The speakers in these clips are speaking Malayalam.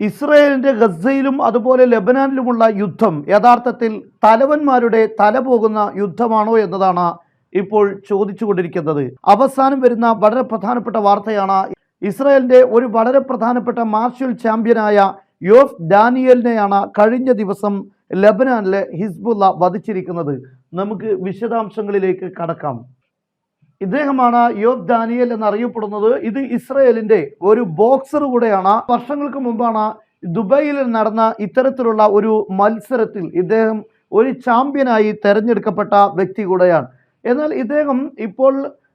ഇസ്രയേലിന്റെ ഗസയിലും അതുപോലെ ലെബനാനിലുമുള്ള യുദ്ധം യഥാർത്ഥത്തിൽ തലവന്മാരുടെ തല പോകുന്ന യുദ്ധമാണോ എന്നതാണ് ഇപ്പോൾ ചോദിച്ചുകൊണ്ടിരിക്കുന്നത്. അവസാനം വരുന്ന വളരെ പ്രധാനപ്പെട്ട വാർത്തയാണ് ഇസ്രയേലിന്റെ ഒരു വളരെ പ്രധാനപ്പെട്ട മാർഷ്യൽ ചാമ്പ്യനായ യോഫ് ഡാനിയലിനെയാണ് കഴിഞ്ഞ ദിവസം ലബനാനിലെ ഹിസ്ബുല്ല വധിച്ചിരിക്കുന്നത്. നമുക്ക് വിശദാംശങ്ങളിലേക്ക് കടക്കാം. ഇദ്ദേഹമാണ് യോബ് ദാനിയൽ എന്നറിയപ്പെടുന്നത്. ഇത് ഇസ്രയേലിന്റെ ഒരു ബോക്സർ കൂടെയാണ്. വർഷങ്ങൾക്ക് മുമ്പാണ് ദുബായിൽ നടന്ന ഇത്തരത്തിലുള്ള ഒരു മത്സരത്തിൽ ഇദ്ദേഹം ഒരു ചാമ്പ്യനായി തെരഞ്ഞെടുക്കപ്പെട്ട വ്യക്തി കൂടെയാണ്. എന്നാൽ ഇദ്ദേഹം ഇപ്പോൾ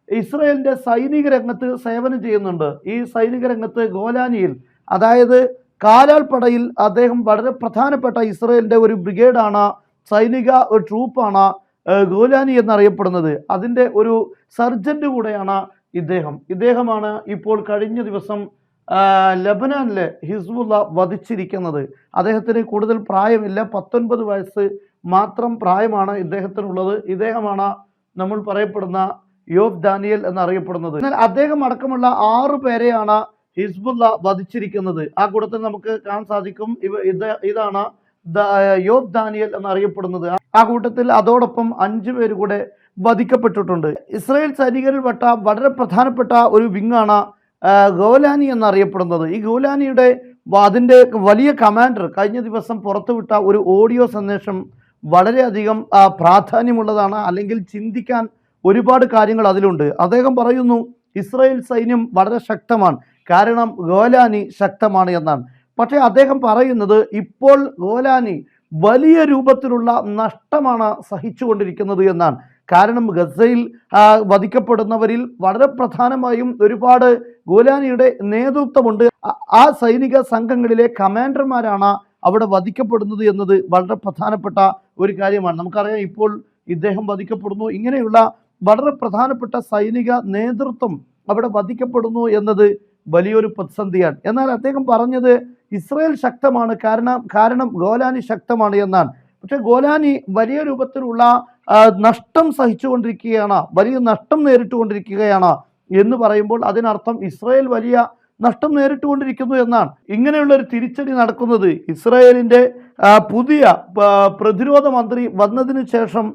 ഇസ്രയേലിന്റെ സൈനിക രംഗത്ത് സേവനം ചെയ്യുന്നുണ്ട്. ഈ സൈനിക രംഗത്ത് ഗോലാനിയിൽ അതായത് കാലാൾപ്പടയിൽ അദ്ദേഹം വളരെ പ്രധാനപ്പെട്ട ഇസ്രയേലിന്റെ ഒരു ബ്രിഗേഡാണ് സൈനിക ട്രൂപ്പാണ് ഗോലാനി എന്നറിയപ്പെടുന്നത്. അതിന്റെ ഒരു സർജന്റ് കൂടെയാണ് ഇദ്ദേഹം. ഇദ്ദേഹമാണ് ഇപ്പോൾ കഴിഞ്ഞ ദിവസം ലബനാനിലെ ഹിസ്ബുള്ള വധിച്ചിരിക്കുന്നത്. അദ്ദേഹത്തിന് കൂടുതൽ പ്രായമില്ല. പത്തൊൻപത് വയസ്സ് മാത്രം പ്രായമാണ് ഇദ്ദേഹത്തിനുള്ളത്. ഇദ്ദേഹമാണ് നമ്മൾ പറയപ്പെടുന്ന യോബ് ദാനിയൽ എന്നറിയപ്പെടുന്നത്. എന്നാൽ അദ്ദേഹം അടക്കമുള്ള ആറു പേരെയാണ് ഹിസ്ബുള്ള വധിച്ചിരിക്കുന്നത്. ആ കൂട്ടത്തിൽ നമുക്ക് കാണാൻ സാധിക്കും. ഇവ ഇതാണ് യോബ് ദാനിയൽ എന്നറിയപ്പെടുന്നത്. ആ കൂട്ടത്തിൽ അതോടൊപ്പം അഞ്ചു പേര് കൂടെ വധിക്കപ്പെട്ടിട്ടുണ്ട്. ഇസ്രായേൽ സൈനികരിൽപ്പെട്ട വളരെ പ്രധാനപ്പെട്ട ഒരു വിങ്ങാണ് ഗോലാനി എന്നറിയപ്പെടുന്നത്. ഈ ഗോലാനിയുടെ അതിന്റെ വലിയ കമാൻഡർ കഴിഞ്ഞ ദിവസം പുറത്തുവിട്ട ഒരു ഓഡിയോ സന്ദേശം വളരെയധികം പ്രാധാന്യമുള്ളതാണ്. അല്ലെങ്കിൽ ചിന്തിക്കാൻ ഒരുപാട് കാര്യങ്ങൾ അതിലുണ്ട്. അദ്ദേഹം പറയുന്നു ഇസ്രായേൽ സൈന്യം വളരെ ശക്തമാണ്. കാരണം ഗോലാനി ശക്തമാണ് എന്നാണ്. പക്ഷേ അദ്ദേഹം പറയുന്നത് ഇപ്പോൾ ഗോലാനി വലിയ രൂപത്തിലുള്ള നഷ്ടമാണ് സഹിച്ചുകൊണ്ടിരിക്കുന്നത് എന്നാണ്. കാരണം ഗസയിൽ വധിക്കപ്പെടുന്നവരിൽ വളരെ പ്രധാനമായും ഒരുപാട് ഗോലാനിയുടെ നേതൃത്വമുണ്ട്. ആ- സൈനിക സംഘങ്ങളിലെ കമാൻഡർമാരാണ് അവിടെ വധിക്കപ്പെടുന്നത് എന്നത് വളരെ പ്രധാനപ്പെട്ട ഒരു കാര്യമാണ്. നമുക്കറിയാം ഇപ്പോൾ ഇദ്ദേഹം വധിക്കപ്പെടുന്നു. ഇങ്ങനെയുള്ള വളരെ പ്രധാനപ്പെട്ട സൈനിക നേതൃത്വം അവിടെ വധിക്കപ്പെടുന്നു എന്നത് വലിയൊരു പ്രതിസന്ധിയാണ്. എന്നാൽ അദ്ദേഹം പറഞ്ഞത് ഇസ്രയേൽ ശക്തമാണ്. കാരണം കാരണം ഗോലാനി ശക്തമാണ് എന്നാണ്. പക്ഷെ ഗോലാനി വലിയ രൂപത്തിലുള്ള നഷ്ടം സഹിച്ചുകൊണ്ടിരിക്കുകയാണ്. വലിയ നഷ്ടം നേരിട്ടുകൊണ്ടിരിക്കുകയാണ് എന്ന് പറയുമ്പോൾ അതിനർത്ഥം ഇസ്രയേൽ വലിയ നഷ്ടം നേരിട്ടുകൊണ്ടിരിക്കുന്നു എന്നാണ്. ഇങ്ങനെയുള്ള ഒരു തിരിച്ചടി നടക്കുന്നത് ഇസ്രയേലിന്റെ പുതിയ പ്രതിരോധ മന്ത്രി വന്നതിന് ശേഷം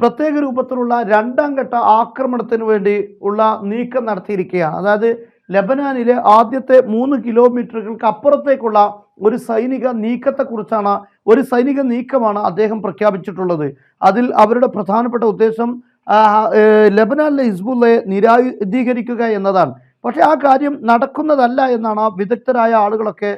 പ്രത്യേക രൂപത്തിലുള്ള രണ്ടാം ഘട്ട ആക്രമണത്തിന് വേണ്ടി ഉള്ള നീക്കം നടത്തിയിരിക്കുകയാണ്. അതായത് ലബനാനിലെ ആദ്യത്തെ മൂന്ന് കിലോമീറ്ററുകൾക്ക് അപ്പുറത്തേക്കുള്ള ഒരു സൈനിക നീക്കത്തെക്കുറിച്ചാണ് ഒരു സൈനിക നീക്കമാണ് അദ്ദേഹം പ്രഖ്യാപിച്ചിട്ടുള്ളത്. അതിൽ അവരുടെ പ്രധാനപ്പെട്ട ഉദ്ദേശം ലബനാനിലെ ഹിസ്ബുള്ളയെ നിരായുധീകരിക്കുക എന്നതാണ്. പക്ഷേ ആ കാര്യം നടക്കുന്നതല്ല എന്നാണ് വിദഗ്ധരായ ആളുകളൊക്കെ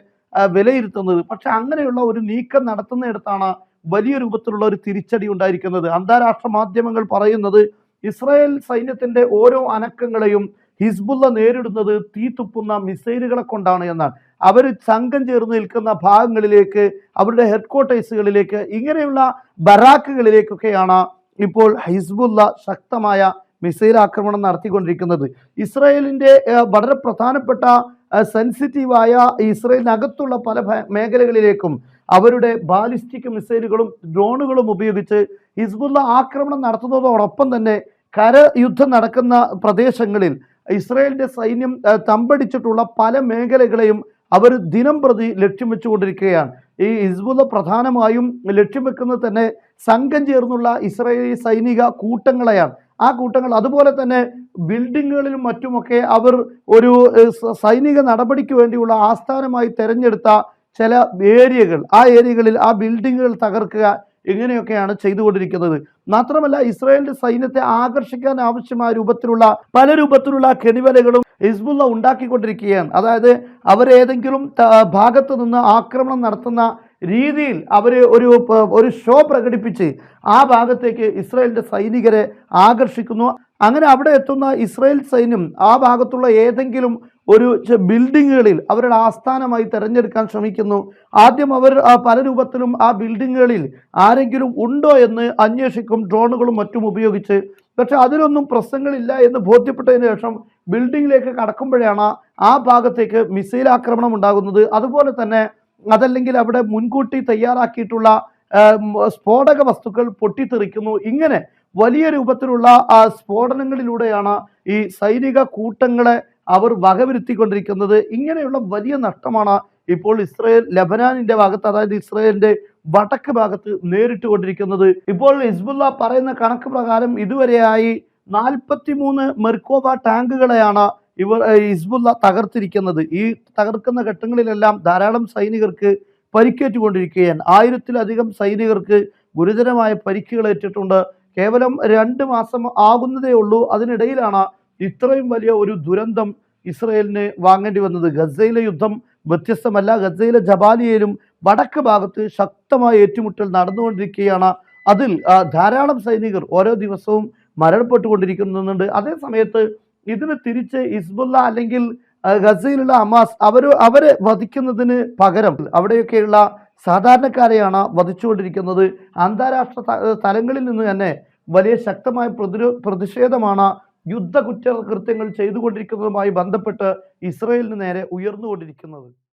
വിലയിരുത്തുന്നത്. പക്ഷെ അങ്ങനെയുള്ള ഒരു നീക്കം നടത്തുന്നിടത്താണ് വലിയ രൂപത്തിലുള്ള ഒരു തിരിച്ചടി ഉണ്ടായിരിക്കുന്നത്. അന്താരാഷ്ട്ര മാധ്യമങ്ങൾ പറയുന്നത് ഇസ്രായേൽ സൈന്യത്തിന്റെ ഓരോ അനക്കങ്ങളെയും ഹിസ്ബുള്ള നേരിടുന്നത് തീ തുപ്പുന്ന മിസൈലുകളെ കൊണ്ടാണ് എന്നാണ്. അവർ സംഘം ചേർന്ന് നിൽക്കുന്ന ഭാഗങ്ങളിലേക്ക് അവരുടെ ഹെഡ്ക്വാർട്ടേഴ്സുകളിലേക്ക് ഇങ്ങനെയുള്ള ബറാക്കുകളിലേക്കൊക്കെയാണ് ഇപ്പോൾ ഹിസ്ബുള്ള ശക്തമായ മിസൈൽ ആക്രമണം നടത്തിക്കൊണ്ടിരിക്കുന്നത്. ഇസ്രായേലിന്റെ വളരെ പ്രധാനപ്പെട്ട സെൻസിറ്റീവായ ഇസ്രായേലിനകത്തുള്ള പല മേഖലകളിലേക്കും അവരുടെ ബാലിസ്റ്റിക് മിസൈലുകളും ഡ്രോണുകളും ഉപയോഗിച്ച് ഹിസ്ബുള്ള ആക്രമണം നടത്തുന്നതോടൊപ്പം തന്നെ കരയുദ്ധം നടക്കുന്ന പ്രദേശങ്ങളിൽ ഇസ്രായേലിന്റെ സൈന്യം തമ്പടിച്ചിട്ടുള്ള പല മേഖലകളെയും അവർ ദിനം പ്രതി ലക്ഷ്യം വെച്ചുകൊണ്ടിരിക്കുകയാണ്. ഈ ഹിസ്ബുള്ള പ്രധാനമായും ലക്ഷ്യം വെക്കുന്നത് തന്നെ സംഘം ചേർന്നുള്ള ഇസ്രായേലി സൈനിക കൂട്ടങ്ങളെയാണ്. ആ കൂട്ടങ്ങൾ അതുപോലെ തന്നെ ബിൽഡിങ്ങുകളിലും മറ്റുമൊക്കെ അവർ ഒരു സൈനിക നടപടിക്ക് വേണ്ടിയുള്ള ആസ്ഥാനമായി തിരഞ്ഞെടുത്ത ചില ഏരിയകൾ. ആ ഏരിയകളിൽ ആ ബിൽഡിങ്ങുകൾ തകർക്കുക ഇങ്ങനെയൊക്കെയാണ് ചെയ്തുകൊണ്ടിരിക്കുന്നത്. മാത്രമല്ല ഇസ്രായേലിന്റെ സൈന്യത്തെ ആകർഷിക്കാൻ ആവശ്യമായ രൂപത്തിലുള്ള പല രൂപത്തിലുള്ള കെണിവലകളും ഹിസ്ബുള്ള ഉണ്ടാക്കിക്കൊണ്ടിരിക്കുകയാണ്. അതായത് അവരേതെങ്കിലും ഭാഗത്തു നിന്ന് ആക്രമണം നടത്തുന്ന രീതിയിൽ അവർ ഒരു ഒരു ഷോ പ്രകടിപ്പിച്ച് ആ ഭാഗത്തേക്ക് ഇസ്രായേലിന്റെ സൈനികരെ ആകർഷിക്കുന്നു. അങ്ങനെ അവിടെ എത്തുന്ന ഇസ്രായേൽ സൈന്യം ആ ഭാഗത്തുള്ള ഏതെങ്കിലും ഒരു ബിൽഡിങ്ങുകളിൽ അവരുടെ ആസ്ഥാനമായി തിരഞ്ഞെടുക്കാൻ ശ്രമിക്കുന്നു. ആദ്യം അവർ പല രൂപത്തിലും ആ ബിൽഡിങ്ങുകളിൽ ആരെങ്കിലും ഉണ്ടോ എന്ന് അന്വേഷിക്കും ഡ്രോണുകളും മറ്റും ഉപയോഗിച്ച്. പക്ഷെ അതിലൊന്നും പ്രശ്നങ്ങളില്ല എന്ന് ബോധ്യപ്പെട്ടതിന് ശേഷം ബിൽഡിങ്ങിലേക്ക് കടക്കുമ്പോഴാണ് ആ ഭാഗത്തേക്ക് മിസൈൽ ആക്രമണം ഉണ്ടാകുന്നത്. അതുപോലെ തന്നെ അതല്ലെങ്കിൽ അവിടെ മുൻകൂട്ടി തയ്യാറാക്കിയിട്ടുള്ള സ്ഫോടക വസ്തുക്കൾ പൊട്ടിത്തെറിക്കുന്നു. ഇങ്ങനെ വലിയ രൂപത്തിലുള്ള സ്ഫോടനങ്ങളിലൂടെയാണ് ഈ സൈനിക കൂട്ടങ്ങളെ അവർ വകവരുത്തിക്കൊണ്ടിരിക്കുന്നത് ഇങ്ങനെയുള്ള വലിയ നഷ്ടമാണ് ഇപ്പോൾ ഇസ്രയേൽ ലബനാനിന്റെ ഭാഗത്ത് അതായത് ഇസ്രയേലിന്റെ വടക്ക് ഭാഗത്ത് നേരിട്ട് കൊണ്ടിരിക്കുന്നത് ഇപ്പോൾ ഹിസ്ബുല്ല പറയുന്ന കണക്ക് പ്രകാരം ഇതുവരെയായി നാൽപ്പത്തി മൂന്ന് മെർക്കോബ ടാങ്കുകളെയാണ് ഇവർ ഹിസ്ബുല്ല തകർത്തിരിക്കുന്നത്. ഈ തകർക്കുന്ന ഘട്ടങ്ങളിലെല്ലാം ധാരാളം സൈനികർക്ക് പരിക്കേറ്റുകൊണ്ടിരിക്കുകയാണ്. ആയിരത്തിലധികം സൈനികർക്ക് ഗുരുതരമായ പരിക്കുകൾ ഏറ്റിട്ടുണ്ട്. കേവലം രണ്ട് മാസം ആകുന്നതേ ഉള്ളൂ. അതിനിടയിലാണ് ഇത്രയും വലിയ ഒരു ദുരന്തം ഇസ്രയേലിന് വാങ്ങേണ്ടി വന്നത്. ഗസയിലെ യുദ്ധം വ്യത്യസ്തമല്ല. ഗസയിലെ ജബാലിയയിലും വടക്ക് ഭാഗത്ത് ശക്തമായ ഏറ്റുമുട്ടൽ നടന്നുകൊണ്ടിരിക്കുകയാണ്. അതിൽ ധാരാളം സൈനികർ ഓരോ ദിവസവും മരണപ്പെട്ടുകൊണ്ടിരിക്കുന്നുണ്ട്. അതേ സമയത്ത് ഇതിന് തിരിച്ച് ഇസ്ബുല്ല അല്ലെങ്കിൽ ഗസയിലുള്ള ഹമാസ് അവർ അവരെ വധിക്കുന്നതിന് പകരം അവിടെയൊക്കെയുള്ള സാധാരണക്കാരെയാണ് വധിച്ചുകൊണ്ടിരിക്കുന്നത്. അന്താരാഷ്ട്ര തലങ്ങളിൽ നിന്ന് തന്നെ വലിയ ശക്തമായ പ്രതിരോ പ്രതിഷേധമാണ് യുദ്ധ കുറ്റകൃത്യങ്ങൾ ചെയ്തുകൊണ്ടിരിക്കുന്നതുമായി ബന്ധപ്പെട്ട് ഇസ്രയേലിന് നേരെ ഉയർന്നുകൊണ്ടിരിക്കുന്നത്.